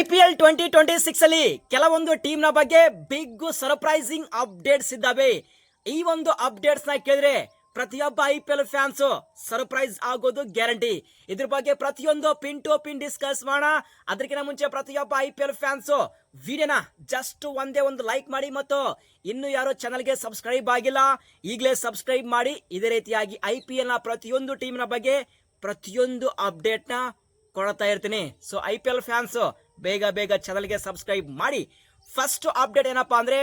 I P L twenty twenty six ಅಲ್ಲಿ ಕೆಲವೊಂದು ಟೀಮ್ನ ಬಗ್ಗೆ ಬಿಗ್ ಸರ್ಪ್ರೈಸಿಂಗ್ ಅಪ್ಡೇಟ್ಸ್ ಇದ್ದಾವೆ. ಈ ಒಂದು ಅಪ್ಡೇಟ್ಸ್ನ ಕೇಳಿದ್ರೆ ಪ್ರತಿಯೊಬ್ಬ I P L fans surprise ಆಗೋದು ಗ್ಯಾರಂಟಿ. ಇದ್ರ ಬಗ್ಗೆ ಪ್ರತಿಯೊಂದು ಪಿನ್ ಟು ಪಿನ್ ಡಿಸ್ಕಸ್ ಮಾಡೋಣ. ಅದಕ್ಕಿಂತ ಮುಂಚೆ ಪ್ರತಿಯೊಬ್ಬ ಐ ಪಿ ಎಲ್ ಫ್ಯಾನ್ಸ್ ವಿಡಿಯೋನ ಜಸ್ಟ್ ಒಂದೇ ಒಂದು ಲೈಕ್ ಮಾಡಿ ಮತ್ತು ಇನ್ನು ಯಾರು ಚಾನಲ್ಗೆ ಸಬ್ಸ್ಕ್ರೈಬ್ ಆಗಿಲ್ಲ, ಈಗಲೇ ಸಬ್ಸ್ಕ್ರೈಬ್ ಮಾಡಿ. ಇದೇ ರೀತಿಯಾಗಿ ಐ ಪಿ ಎಲ್ನ ಪ್ರತಿಯೊಂದು ಟೀಮ್ನ ಬಗ್ಗೆ ಪ್ರತಿಯೊಂದು ಅಪ್ಡೇಟ್ನ ಕೊಡ್ತಾ ಇರ್ತೀನಿ. So I P L fans ಬೇಗ ಬೇಗ ಚಾನಲ್ಗೆ ಸಬ್ಸ್ಕ್ರೈಬ್ ಮಾಡಿ. ಫಸ್ಟ್ ಅಪ್ಡೇಟ್ ಏನಪ್ಪಾ ಅಂದ್ರೆ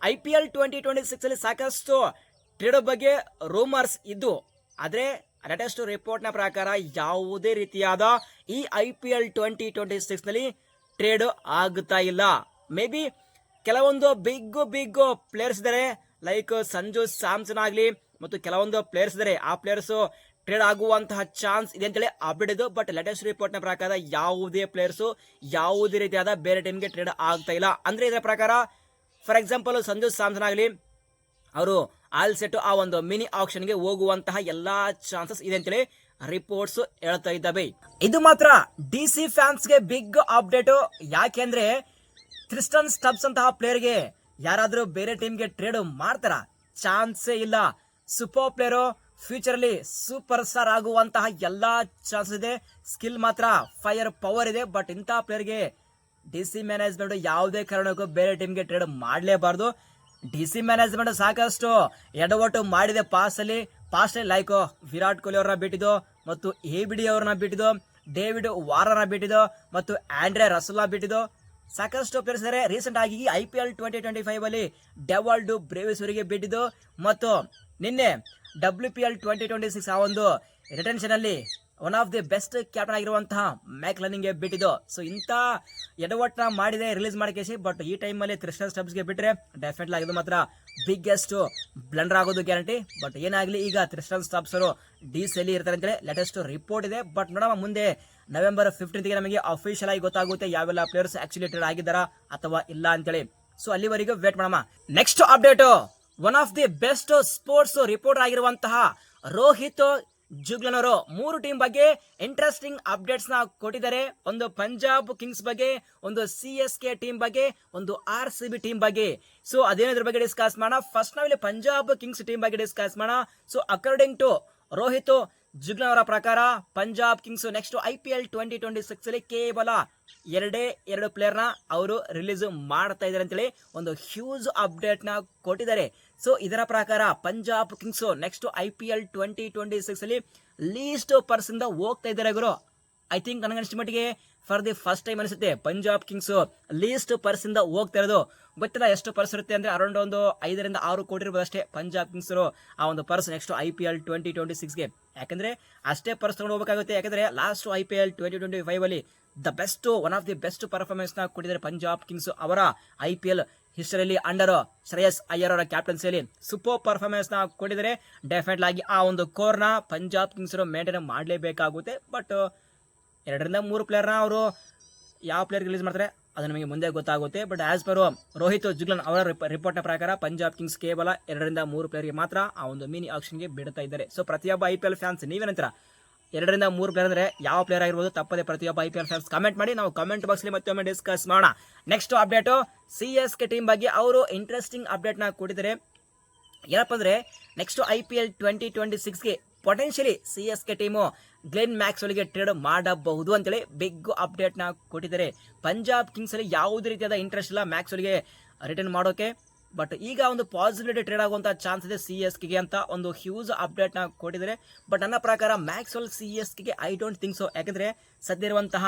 I P L twenty twenty ಸಿಕ್ಸಲ್ಲಿ ಸಾಕಷ್ಟು ಟ್ರೇಡ್ ಬಗ್ಗೆ ರೂಮರ್ಸ್ ಇದ್ದು, ಆದ್ರೆ ಲೇಟೆಸ್ಟ್ ರಿಪೋರ್ಟ್ನ ಪ್ರಕಾರ ಯಾವುದೇ ರೀತಿಯಾದ ಈ I P L twenty twenty ಸಿಕ್ಸ್ನಲ್ಲಿ trade ಆಗುತ್ತಾ ಇಲ್ಲ. ಮೇ ಬಿ ಕೆಲವೊಂದು ಬಿಗ್ ಬಿಗ್ ಪ್ಲೇಯರ್ಸ್ ಇದ್ದಾರೆ ಲೈಕ್ ಸಂಜು ಸ್ಯಾಮ್ಸನ್ ಆಗಲಿ, ಮತ್ತು ಕೆಲವೊಂದು ಪ್ಲೇಯರ್ಸ್ ಇದ್ದಾರೆ ಆ ಪ್ಲೇಯರ್ಸ್ ಟ್ರೇಡ್ ಆಗುವಂತಹ ಚಾನ್ಸ್ ಇದೆ ಅಂತೇಳಿ ಅಪ್ಡೇಟ್ ಇದು ಬಟ್ ಲೇಟೆಸ್ಟ್ ರಿಪೋರ್ಟ್ನ ಪ್ರಕಾರ ಯಾವುದೇ ಪ್ಲೇಯರ್ಸ್ ಯಾವುದೇ ರೀತಿಯಾದ ಬೇರೆ ಟೀಮ್ಗೆ ಟ್ರೇಡ್ ಆಗ್ತಾ ಇಲ್ಲ. ಅಂದ್ರೆ ಇದರ ಪ್ರಕಾರ ಫಾರ್ ಎಕ್ಸಾಂಪಲ್ ಸಂಜು ಸ್ಯಾಮ್ಸನ್ ಆಗಲಿ, ಅವರು ಆಲ್ ಸೆಟ್ ಆ ಒಂದು ಮಿನಿ ಆಕ್ಷನ್ಗೆ ಹೋಗುವಂತಹ ಎಲ್ಲಾ ಚಾನ್ಸಸ್ ಇದೆ ಅಂತೇಳಿ ರಿಪೋರ್ಟ್ಸ್ ಹೇಳ್ತಾ ಇದ್ದಾವೆ. ಇದು ಮಾತ್ರ ಡಿ ಸಿ ಫ್ಯಾನ್ಸ್ಗೆ ಬಿಗ್ ಅಪ್ಡೇಟ್ ಯಾಕೆಂದ್ರೆ ಕ್ರಿಸ್ಟನ್ ಸ್ಟಬ್ಸ್ ಅಂತಹ ಪ್ಲೇಯರ್ಗೆ ಯಾರಾದರೂ ಬೇರೆ ಟೀಮ್ಗೆ ಟ್ರೇಡ್ ಮಾಡ್ತಾರ? ಚಾನ್ಸೇ ಇಲ್ಲ. ಸೂಪರ್ ಪ್ಲೇಯರು ಫ್ಯೂಚರ್ ಅಲ್ಲಿ ಸೂಪರ್ ಸ್ಟಾರ್ ಆಗುವಂತಹ ಎಲ್ಲಾ ಚಾನ್ಸಸ್ ಇದೆ. ಸ್ಕಿಲ್ ಮಾತ್ರ ಫೈರ್ ಪವರ್ ಇದೆ. ಬಟ್ ಇಂಥ ಪ್ಲೇಯರ್ಗೆ ಡಿ ಸಿ ಮ್ಯಾನೇಜ್ಮೆಂಟ್ ಯಾವುದೇ ಕಾರಣಕ್ಕೂ ಬೇರೆ ಟೀಮ್ಗೆ ಟ್ರೇಡ್ ಮಾಡಲೇಬಾರ್ದು. ಡಿ ಸಿ ಮ್ಯಾನೇಜ್ಮೆಂಟ್ ಸಾಕಷ್ಟು ಎಡವಟ್ಟು ಮಾಡಿದೆ ಪಾಸ್ ಅಲ್ಲಿ ಪಾಸ್ಟ್ ಲೈಕ್ ವಿರಾಟ್ ಕೊಹ್ಲಿ ಅವ್ರನ್ನ ಬಿಟ್ಟಿದ್ದು ಮತ್ತು ಎ ಬಿ ಡಿ ಅವ್ರನ್ನ ಬಿಟ್ಟಿದ್ದು, ಡೇವಿಡ್ ವಾರನ ಬಿಟ್ಟಿದ್ದು ಮತ್ತು ಆಂಡ್ರೆ ರಸುಲ್ಲ ಬಿಟ್ಟಿದ್ದು. ಸಾಕಷ್ಟು ಪ್ಲೇಯರ್ಸ್ ಇದ್ದಾರೆ ರೀಸೆಂಟ್ ಆಗಿ I P L twenty twenty five ಅಲ್ಲಿ ಡೆವಾಲ್ಡ್ ಬ್ರೇವಿಸ್ ಅವರಿಗೆ ಬಿಟ್ಟಿದ್ದು ಮತ್ತು ನಿನ್ನೆ W P L twenty twenty six ಆ ಒಂದು ರಿಟೆನ್ಷನ್ ಅಲ್ಲಿ one of the best captain ಆಗಿರುವಂತಹ ಮ್ಯಾಕ್ ಲನಿಂಗ್ಗೆ ಬಿಟ್ಟಿದ್ದು. ಸೊ ಇಂಥ ಎಡವಟ್ನ ಮಾಡಿದೆ ರಿಲೀಸ್ ಮಾಡಿಕೇಶಿ ಬಟ್ ಈ ಟೈಮಲ್ಲಿ ಕ್ರಿಸ್ಟನ್ ಸ್ಟಬ್ಸ್ಗೆ ಬಿಟ್ಟರೆ ಡೆಫಿನೆಟ್ಲಿ ಆಗಿದ್ದು ಮಾತ್ರ ಬಿಗ್ಗೆಸ್ಟ್ ಬ್ಲಂಡರ್ ಆಗೋದು ಗ್ಯಾರಂಟಿ ಬಟ್ ಏನಾಗಲಿ ಈಗ ಕ್ರಿಸ್ಟನ್ ಸ್ಟಬ್ಸ್ ಅವರು ಡಿ ಸಿ ಇರ್ತಾರೆ ಅಂತೇಳಿ ಲೇಟೆಸ್ಟ್ ರಿಪೋರ್ಟ್ ಇದೆ. ಬಟ್ ನೋಡೋಣ ಮುಂದೆ ನವೆಂಬರ್ ಫಿಫ್ಟೀನ್ಗೆ ನಮಗೆ ಅಫಿಷಿಯಲ್ ಆಗಿ ಗೊತ್ತಾಗುತ್ತೆ ಯಾವೆಲ್ಲ ಪ್ಲೇಯರ್ಸ್ ಆಕ್ಚುಲಿ ಆಗಿದ್ದಾರಾ ಅಥವಾ ಇಲ್ಲ ಅಂತೇಳಿ. ಸೊ ಅಲ್ಲಿವರೆಗೂ ವೇಟ್ ಮಾಡೋಣ. Next update one of the best sports reporter ಆಗಿರುವಂತಹ ರೋಹಿತ್ ಜುಗ್ಲನ್ ಅವರು ಮೂರು ಟೀಮ್ ಬಗ್ಗೆ ಇಂಟ್ರೆಸ್ಟಿಂಗ್ ಅಪ್ಡೇಟ್ಸ್ನ ಕೊಟ್ಟಿದ್ದಾರೆ. ಒಂದು ಪಂಜಾಬ್ ಕಿಂಗ್ಸ್ ಬಗ್ಗೆ, ಒಂದು ಸಿ ಎಸ್ ಕೆ ಟೀಮ್ ಬಗ್ಗೆ, ಒಂದು ಆರ್ ಸಿ ಬಿ ಟೀಮ್ ಬಗ್ಗೆ. ಸೊ ಅದೇನದ್ರ ಬಗ್ಗೆ ಡಿಸ್ಕಸ್ ಮಾಡೋಣ? ಫಸ್ಟ್ ನಾವಿಲ್ಲಿ ಪಂಜಾಬ್ ಕಿಂಗ್ಸ್ ಟೀಮ್ ಬಗ್ಗೆ ಡಿಸ್ಕಸ್ ಮಾಡೋಣ. So according to Rohit Juglan ಅವರ ಪ್ರಕಾರ Punjab Kings next I P L twenty twenty six ಅಲ್ಲಿ ಕೇವಲ ಎರಡೇ ಎರಡು ಪ್ಲೇಯರ್ನ ಅವರು ರಿಲೀಸ್ ಮಾಡ್ತಾ ಇದ್ದಾರೆ ಅಂತೇಳಿ ಒಂದು ಹ್ಯೂಜ್ ಅಪ್ಡೇಟ್ನ ಕೊಟ್ಟಿದ್ದಾರೆ. ಸೊ ಇದರ ಪ್ರಕಾರ Punjab Kings next I P L twenty twenty six ಅಲ್ಲಿ ಲೀಸ್ಟ್ ಪರ್ಸನ್ ಹೋಗ್ತಾ ಇದ್ದಾರೆ ಗುರು. ಐ ಥಿಂಕ್ ನನಗನ್ನಿಸಿದ ಮಟ್ಟಿಗೆ ಫಾರ್ ದಿ ಫಸ್ಟ್ ಟೈಮ್ ಅನಿಸುತ್ತೆ ಪಂಜಾಬ್ ಕಿಂಗ್ಸ್ ಲೀಸ್ಟ್ ಪರ್ಸ್ ಇಂದ ಹೋಗ್ತಾ ಇರೋದು. ಗೊತ್ತಿಲ್ಲ ಎಷ್ಟು ಪರ್ಸ್ ಇರುತ್ತೆ ಅಂದ್ರೆ ಅರೌಂಡ್ ಒಂದು ಐದರಿಂದ ಆರು ಕೋಟಿ ಇರ್ಬೋದು ಅಷ್ಟೇ ಪಂಜಾಬ್ ಕಿಂಗ್ಸ್ ಆ ಒಂದು purse next I P L twenty twenty ಸಿಕ್ಸ್ಗೆ ಯಾಕಂದ್ರೆ ಅಷ್ಟೇ ಪರ್ಸ್ ತಗೊಂಡು ಹೋಗಬೇಕಾಗುತ್ತೆ. ಯಾಕಂದ್ರೆ last I P L twenty twenty five ಅಲ್ಲಿ the best one of the best ಪರ್ಫಾರ್ಮೆನ್ಸ್ನ ಕೊಟ್ಟಿದ್ದಾರೆ ಪಂಜಾಬ್ ಕಿಂಗ್ಸ್ ಅವರ ಐ ಪಿ ಎಲ್ ಹಿಸ್ಟರಿಯಲ್ಲಿ ಅಂಡರ್ ಶ್ರೇಯಸ್ ಅಯ್ಯರ್ ಅವರ ಕ್ಯಾಪ್ಟನ್ಸಿಯಲ್ಲಿ ಸೂಪರ್ ಪರ್ಫಾರ್ಮೆನ್ಸ್ನ ಕೊಟ್ಟಿದ್ದಾರೆ. ಡೆಫಿನೆಟ್ ಆಗಿ ಆ ಒಂದು ಕೋರ್ನ ಪಂಜಾಬ್ ಕಿಂಗ್ಸ್ ಮೇಂಟೈನ್ ಮಾಡಲೇಬೇಕಾಗುತ್ತೆ. ಬಟ್ ಎರಡರಿಂದ ಮೂರು ಪ್ಲೇಯರ್ನ ಅವರು ಯಾವ ಪ್ಲೇಯರ್ ರಿಲೀಸ್ ಮಾಡ್ತಾರೆ? ಅದು ನಮಗೆ ಮುಂದೆ ಗೊತ್ತಾಗುತ್ತೆ. But as per Rohit Juglan ಅವರ ರಿಪೋರ್ಟ್ನ ಪ್ರಕಾರ ಪಂಜಾಬ್ ಕಿಂಗ್ಸ್ ಕೇವಲ ಎರಡರಿಂದ ಮೂರು ಪ್ಲೇಯರ್ಗೆ ಮಾತ್ರ ಆ ಒಂದು ಮಿನಿ ಆಕ್ಷನ್ಗೆ ಬಿಡ್ತಾ ಇದ್ದಾರೆ. ಸೊ ಪ್ರತಿಯೊಬ್ಬ ಐ ಪಿ ಎಲ್ ಫ್ಯಾನ್ಸ್ ನೀವೇನಂತೀರ? ಎರಡರಿಂದ ಮೂರು ಪ್ಲೇಯರ್ ಅಂದರೆ ಯಾವ ಪ್ಲೇಯರ್ ಆಗಿರ್ಬೋದು ತಪ್ಪದೆ ಪ್ರತಿಯೊಬ್ಬ I P L fans comment ಮಾಡಿ. ನಾವು ಕಮೆಂಟ್ ಬಾಕ್ಸ್ಲಿ ಮತ್ತೊಮ್ಮೆ ಡಿಸ್ಕಸ್ ಮಾಡೋಣ. Next update C S K team ಬಗ್ಗೆ ಅವರು ಇಂಟ್ರೆಸ್ಟಿಂಗ್ ಅಪ್ಡೇಟ್ನ ಕೊಟ್ಟಿದ್ದಾರೆ. ಏನಪ್ಪ ಅಂದರೆ next I P L twenty twenty ಸಿಕ್ಸ್ಗೆ potentially C S K team Glenn Max ಒಳಗೆ ಟ್ರೇಡ್ ಮಾಡಬಹುದು ಅಂತೇಳಿ ಬಿಗ್ ಅಪ್ಡೇಟ್ನ ಕೊಟ್ಟಿದ್ದಾರೆ. ಪಂಜಾಬ್ ಕಿಂಗ್ಸ್ ಅಲ್ಲಿ ಯಾವುದೇ ರೀತಿಯಾದ ಇಂಟ್ರೆಸ್ಟ್ ಇಲ್ಲ ಮ್ಯಾಕ್ಸ್ ಒಳಗೆ ರಿಟರ್ನ್ ಮಾಡೋಕೆ. ಬಟ್ ಈಗ ಒಂದು ಪಾಸಿಬಿಲಿಟಿ ಟ್ರೇಡ್ ಆಗುವಂಥ ಚಾನ್ಸ್ ಇದೆ ಸಿ ಎಸ್ ಕೆಗೆ ಅಂತ ಒಂದು ಹ್ಯೂಜ್ ಅಪ್ಡೇಟ್ನ ಕೊಟ್ಟಿದ್ದಾರೆ. ಬಟ್ ನನ್ನ ಪ್ರಕಾರ ಮ್ಯಾಕ್ಸ್ವೆಲ್ ಸಿ ಎಸ್ ಕೆಗೆ ಐ ಡೋಂಟ್ ಥಿಂಕ್ ಸೊ ಯಾಕಂದ್ರೆ ಸದ್ಯ ಇರುವಂತಹ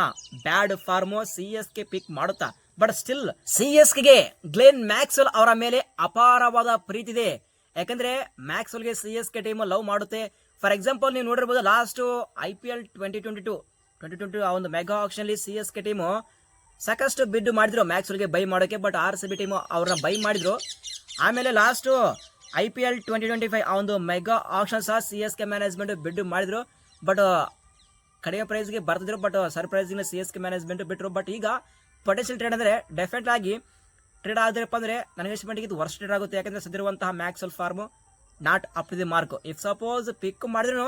bad form C S K pick ಮಾಡುತ್ತಾ. ಬಟ್ ಸ್ಟಿಲ್ ಸಿ ಎಸ್ಗೆ ಗ್ಲೆನ್ ಮ್ಯಾಕ್ಸ್ವೆಲ್ ಅವರ ಮೇಲೆ ಅಪಾರವಾದ ಪ್ರೀತಿ ಇದೆ. ಯಾಕಂದ್ರೆ ಮ್ಯಾಕ್ಸ್ವೆಲ್ಗೆ C S K team love ಮಾಡುತ್ತೆ. ಫಾರ್ ಎಕ್ಸಾಂಪಲ್ ನೀವು ನೋಡಿರ್ಬೋದು last I P L twenty twenty two twenty twenty ಆ ಒಂದು ಮೆಗಾ ಆಕ್ಷನ್ಲಿ ಸಿ ಎಸ್ ಕೆ ಟೀಮು ಸಾಕಷ್ಟು ಬಿಡ್ ಮಾಡಿದ್ರು ಅವರಿಗೆ ಬೈ ಮಾಡೋಕೆ but R C B team ಅವ್ರನ್ನ ಬೈ ಮಾಡಿದ್ರು. ಆಮೇಲೆ last I P L twenty twenty five ಆ ಒಂದು ಮೆಗಾ ಆಕ್ಷನ್ ಸಹ C S K management bid ಮಾಡಿದ್ರು. ಬಟ್ ಕಡಿಮೆ ಪ್ರೈಸ್ಗೆ ಬರ್ತಿದ್ರು but surprising C S K management ಬಿಟ್ಟರು ಬಟ್ ಈಗ ಪೊಟೆನ್ಷಿಯಲ್ ಟ್ರೇಡ್ ಅಂದರೆ ಡೆಫಿನೆಟ್ ಆಗಿ ಟ್ರೇಡ್ ಆದ್ರಪ್ಪ ಅಂದರೆ ನನಗೆ ಇದು ವರ್ಷ ಟ್ರೇಡ್ ಆಗುತ್ತೆ. ಯಾಕಂದರೆ ಸದಿರುವಂತಹ Maxwell form not up to the mark if suppose pick ಮಾಡಿದ್ರು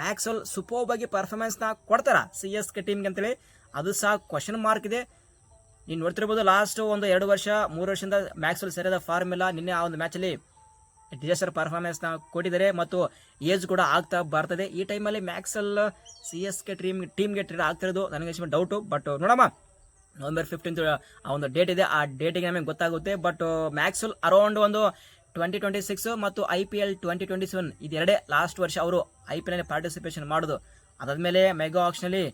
ಮ್ಯಾಕ್ಸ್ವೆಲ್ ಸೂಪರ್ ಆಗಿ ಪರ್ಫಾರ್ಮೆನ್ಸ್ನ ಕೊಡ್ತಾರ ಸಿ ಎಸ್ ಕೆ ಟೀಮ್ಗೆ ಅಂತೇಳಿ, ಅದು ಸಹ ಕ್ವಶನ್ ಮಾರ್ಕ್ ಇದೆ. ನೀನು ನೋಡ್ತಿರ್ಬೋದು ಲಾಸ್ಟ್ ಒಂದು ಎರಡು ವರ್ಷ, ಮೂರು ವರ್ಷದಿಂದ ಮ್ಯಾಕ್ಸ್ವೆಲ್ ಸರಿಯಾದ ಫಾರ್ಮ್ ಇಲ್ಲ. ನಿನ್ನೆ ಆ ಒಂದು ಮ್ಯಾಚಲ್ಲಿ ಡಿಸಾಸ್ಟರ್ ಪರ್ಫಾರ್ಮೆನ್ಸ್ನ ಕೊಟ್ಟಿದ್ದಾರೆ ಮತ್ತು ಏಜ್ ಕೂಡ ಆಗ್ತಾ ಬರ್ತದೆ. ಈ ಟೈಮಲ್ಲಿ Maxwell C S K team ಟೀಮ್ಗೆ ಟ್ರೇಡ್ ಆಗ್ತಿರೋದು ನನಗೆ ಡೌಟು ಬಟ್ ನೋಡಮ್ಮ ನವೆಂಬರ್ ಫಿಫ್ಟೀನ್ತ್ ಆ ಒಂದು ಡೇಟ್ ಇದೆ. ಆ ಡೇಟಿಗೆ ನಮಗೆ ಗೊತ್ತಾಗುತ್ತೆ ಬಟ್ ಮ್ಯಾಕ್ಸಲ್ ಅರೌಂಡ್ ಒಂದು ಟ್ವೆಂಟಿ ಟ್ವೆಂಟಿ ಸಿಕ್ಸ್ ಮತ್ತು I P L twenty twenty seven ಇದೆರಡೇ last ವರ್ಷ ಅವರು ಐ ಪಿ ಎಲ್ ಪಾರ್ಟಿಸಿಪೇಷನ್ ಮಾಡೋದು. ಅದಾದಮೇಲೆ ಮೆಗಾ ಆಕ್ಷನಲ್ಲಿ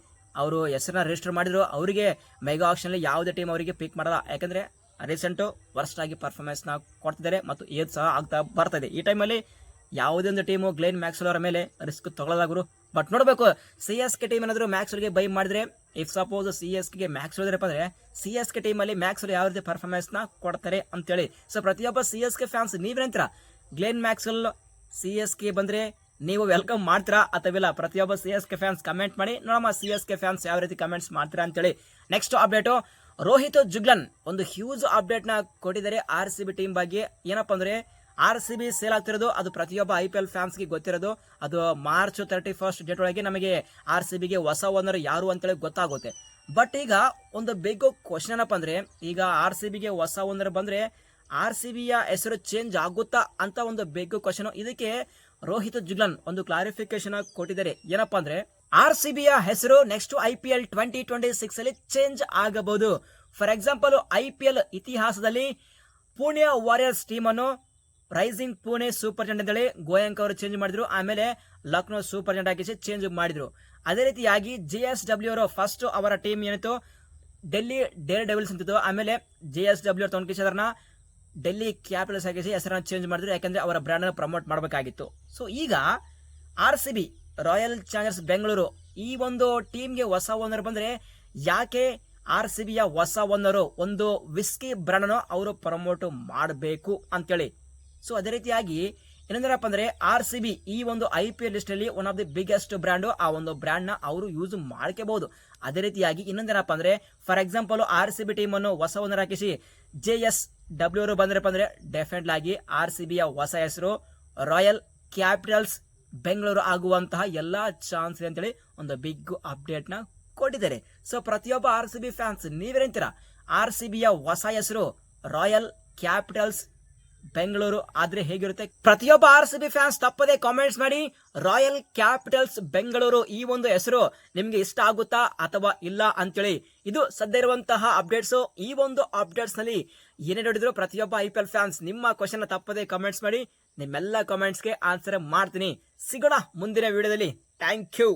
ಅವರು ಹೆಸರನ್ನ ರಿಜಿಸ್ಟರ್ ಮಾಡಿದ್ರು. ಅವರಿಗೆ ಮೆಗಾ ಆಕ್ಷನಲ್ಲಿ ಯಾವುದೇ ಟೀಮ್ ಅವರಿಗೆ ಪಿಕ್ ಮಾಡಲ್ಲ. ಯಾಕಂದರೆ ರೀಸೆಂಟು ವರ್ಸ್ಟ್ ಆಗಿ ಪರ್ಫಾರ್ಮೆನ್ಸ್ನ ಕೊಡ್ತಿದ್ದಾರೆ ಮತ್ತು ಏದು ಸಹ ಆಗ್ತಾ ಬರ್ತದೆ ಈ ಟೈಮಲ್ಲಿ ಯಾವುದೇ ಒಂದು ಟೀಮು ಗ್ಲೇನ್ ಮ್ಯಾಕ್ಸ್ವೆಲ್ ಅವರ ಮೇಲೆ ರಿಸ್ಕ್ ತಗೊಳ್ಳೋದಾಗರು ಬಟ್ ನೋಡಬೇಕು ಸಿ ಎಸ್ ಕೆ ಟೀಮ್ ಏನಾದರೂ ಮ್ಯಾಕ್ಸ್ಗೆ ಬೈ ಮಾಡಿದ್ರೆ if suppose C S K Max ಹೋದ್ರಪ್ಪ ಅಂದರೆ ಸಿ ಎಸ್ ಕೆ ಟೀಮಲ್ಲಿ ಮ್ಯಾಕ್ಸ್ವೆಲ್ ಯಾವ ರೀತಿ ಪರ್ಫಾರ್ಮೆನ್ಸ್ನ ಕೊಡ್ತಾರೆ ಅಂತೇಳಿ. ಸೊ ಪ್ರತಿಯೊಬ್ಬ C S K fans ನೀವೇನಂತೀರ Glenn Maxwell C S K ಬಂದರೆ ನೀವು ವೆಲ್ಕಮ್ ಮಾಡ್ತೀರಾ ಅಥವಾ ಪ್ರತಿಯೊಬ್ಬ C S K fans comment ಮಾಡಿ, ನೋಡಮ್ಮ ಸಿ ಎಸ್ ಕೆ ಫ್ಯಾನ್ಸ್ ಯಾವ ರೀತಿ ಕಮೆಂಟ್ಸ್ ಮಾಡ್ತೀರಾ ಅಂತೇಳಿ. ನೆಕ್ಸ್ಟ್ ಅಪ್ಡೇಟು ರೋಹಿತ್ ಜುಗ್ಲನ್ ಒಂದು ಹ್ಯೂಜ್ ಅಪ್ಡೇಟ್ನ ಕೊಟ್ಟಿದ್ದಾರೆ ಆರ್ ಸಿ ಬಿ ಟೀಮ್ ಬಗ್ಗೆ. ಏನಪ್ಪ ಅಂದರೆ ಆರ್ ಸಿ ಬಿ ಸೇಲ್ ಆಗ್ತಿರೋದು, ಅದು ಪ್ರತಿಯೊಬ್ಬ ಐ ಪಿ ಎಲ್ ಫ್ಯಾನ್ಸ್ಗೆ ಗೊತ್ತಿರೋದು. ಅದು ಮಾರ್ಚ್ ತರ್ಟಿ ಫಸ್ಟ್ ಡೇಟ್ ಒಳಗೆ ನಮಗೆ ಆರ್ ಸಿ ಬಿಗೆ ಹೊಸ ಓನರ್ ಯಾರು ಅಂತೇಳಿ ಗೊತ್ತಾಗುತ್ತೆ. ಬಟ್ ಈಗ ಒಂದು ಬಿಗ್ ಕ್ವಶನ್ ಏನಪ್ಪ ಅಂದರೆ, ಈಗ ಆರ್ ಸಿ ಬಿಗೆ ಹೊಸ ಓನರ್ ಬಂದರೆ ಆರ್ ಸಿ ಬಿಯ ಹೆಸರು ಚೇಂಜ್ ಆಗುತ್ತಾ ಅಂತ ಒಂದು ಬಿಗ್ ಕ್ವಶನ್ ಇದಕ್ಕೆ ರೋಹಿತ್ ಜುಗ್ಲನ್ ಒಂದು ಕ್ಲಾರಿಫಿಕೇಶನ್ ಕೊಟ್ಟಿದ್ದಾರೆ. ಏನಪ್ಪಾ ಅಂದ್ರೆ ಆರ್ ಸಿ ಬಿಯ ಹೆಸರು next I P L twenty twenty six ಅಲ್ಲಿ ಚೇಂಜ್ ಆಗಬಹುದು. For example I P L ಇತಿಹಾಸದಲ್ಲಿ ಪುಣೆ ವಾರಿಯರ್ಸ್ ಟೀಮ್ ಅನ್ನು ರೈಸಿಂಗ್ ಪುಣೆ ಸೂಪರ್ ಜೆಂಟ್ ಅಂತೇಳಿ ಗೋಯಂಕ್ ಅವರು ಚೇಂಜ್ ಮಾಡಿದ್ರು. ಆಮೇಲೆ ಲಕ್ನೋ ಸೂಪರ್ ಜೆಂಟ್ ಹಾಕಿಸಿ ಚೇಂಜ್ ಮಾಡಿದ್ರು. ಅದೇ ರೀತಿಯಾಗಿ ಜೆ ಎಸ್ ಡಬ್ಲ್ಯೂ ಅವರು ಫಸ್ಟ್ ಅವರ ಟೀಮ್ ಏನಿತ್ತು? ಡೆಲ್ಲಿ ಡೇರ್ ಡೆವಿಲ್ಸ್ ಅಂತಿತ್ತು. ಆಮೇಲೆ ಜೆ ಎಸ್ ಡಬ್ಲ್ಯೂ ತೊಗೊಂಡು ಅದನ್ನ ಡೆಲ್ಲಿ ಕ್ಯಾಪಿಟಲ್ಸ್ ಆಗಿಸಿ ಹೆಸರನ್ನು ಚೇಂಜ್ ಮಾಡಿದ್ರು. ಯಾಕಂದ್ರೆ ಅವರ ಬ್ರ್ಯಾಂಡ್ ಅನ್ನು ಪ್ರಮೋಟ್ ಮಾಡಬೇಕಾಗಿತ್ತು. ಸೊ ಈಗ R C B royal challengers Bengaluru ಈ ಒಂದು ಟೀಮ್ಗೆ ಹೊಸ ಓನರ್ ಬಂದ್ರೆ ಯಾಕೆ ಆರ್ ಸಿ ಬಿಯ ಹೊಸ ಓನರು ಒಂದು ವಿಸ್ಕಿ ಬ್ರ್ಯಾಂಡ್ ಅನ್ನು ಅವರು ಪ್ರಮೋಟ್ ಮಾಡಬೇಕು ಅಂತೇಳಿ? ಸೊ ಅದೇ ರೀತಿಯಾಗಿ ಏನಂದ್ರಪ್ಪ ಅಂದ್ರೆ ಆರ್ ಸಿ ಬಿ ಈ ಒಂದು ಐ ಪಿ ಎಲ್ ಲಿಸ್ಟ್ ಅಲ್ಲಿ one of the biggest brand ಆ ಒಂದು ಬ್ರ್ಯಾಂಡ್ನ ಅವರು ಯೂಸ್ ಮಾಡ್ಕೋಬಹುದು ಅದೇ ರೀತಿಯಾಗಿ ಇನ್ನೊಂದೇನಪ್ಪ ಅಂದ್ರೆ for example R C B team ಅನ್ನು ಹೊಸ ಒಂದರ ಹಾಕಿಸಿ. ಜೆ ಎಸ್ ಡಬ್ಲ್ಯೂ ಅವರು ಬಂದ್ರಪ್ಪ ಅಂದ್ರೆ ಡೆಫಿನೆಟ್ ಆಗಿ ಆರ್ ಸಿ ಬಿಯ ಹೊಸ ಹೆಸರು ರಾಯಲ್ ಕ್ಯಾಪಿಟಲ್ಸ್ ಬೆಂಗಳೂರು ಆಗುವಂತಹ ಎಲ್ಲಾ ಚಾನ್ಸ್ ಇದೆ ಅಂತೇಳಿ ಒಂದು ಬಿಗ್ ಅಪ್ಡೇಟ್ನ ಕೊಟ್ಟಿದ್ದಾರೆ. ಸೊ ಪ್ರತಿಯೊಬ್ಬ ಆರ್ ಸಿ ಬಿ ಫ್ಯಾನ್ಸ್ ನೀವೇನಂತೀರಾ ಆರ್ ಸಿ ಬಿಯ ಹೊಸ ಹೆಸರು ರಾಯಲ್ ಕ್ಯಾಪಿಟಲ್ಸ್ ಬೆಂಗಳೂರು. ಆದ್ರೆ ಹೇಗಿರುತ್ತೆ? ಪ್ರತಿಯೊಬ್ಬ ಆರ್ ಸಿ ಬಿ ಫ್ಯಾನ್ಸ್ ತಪ್ಪದೆ ಕಾಮೆಂಟ್ಸ್ ಮಾಡಿ ರಾಯಲ್ ಕ್ಯಾಪಿಟಲ್ಸ್ ಬೆಂಗಳೂರು ಈ ಒಂದು ಹೆಸರು ನಿಮ್ಗೆ ಇಷ್ಟ ಆಗುತ್ತಾ ಅಥವಾ ಇಲ್ಲ ಅಂತೇಳಿ. ಇದು ಸದ್ಯ ಇರುವಂತಹ ಅಪ್ಡೇಟ್ಸ್ ಈ ಒಂದು ಅಪ್ಡೇಟ್ಸ್ನಲ್ಲಿ ಏನೇ ನೋಡಿದ್ರು ಪ್ರತಿಯೊಬ್ಬ ಐ ಪಿ ಎಲ್ ಫ್ಯಾನ್ಸ್ ನಿಮ್ಮ ಕ್ವಶನ್ ತಪ್ಪದೆ ಕಾಮೆಂಟ್ಸ್ ಮಾಡಿ, ನಿಮ್ಮೆಲ್ಲ ಕಾಮೆಂಟ್ಸ್ಗೆ ಆನ್ಸರ್ ಮಾಡ್ತೀನಿ. ಸಿಗೋಣ ಮುಂದಿನ ವಿಡಿಯೋದಲ್ಲಿ ಥ್ಯಾಂಕ್ ಯು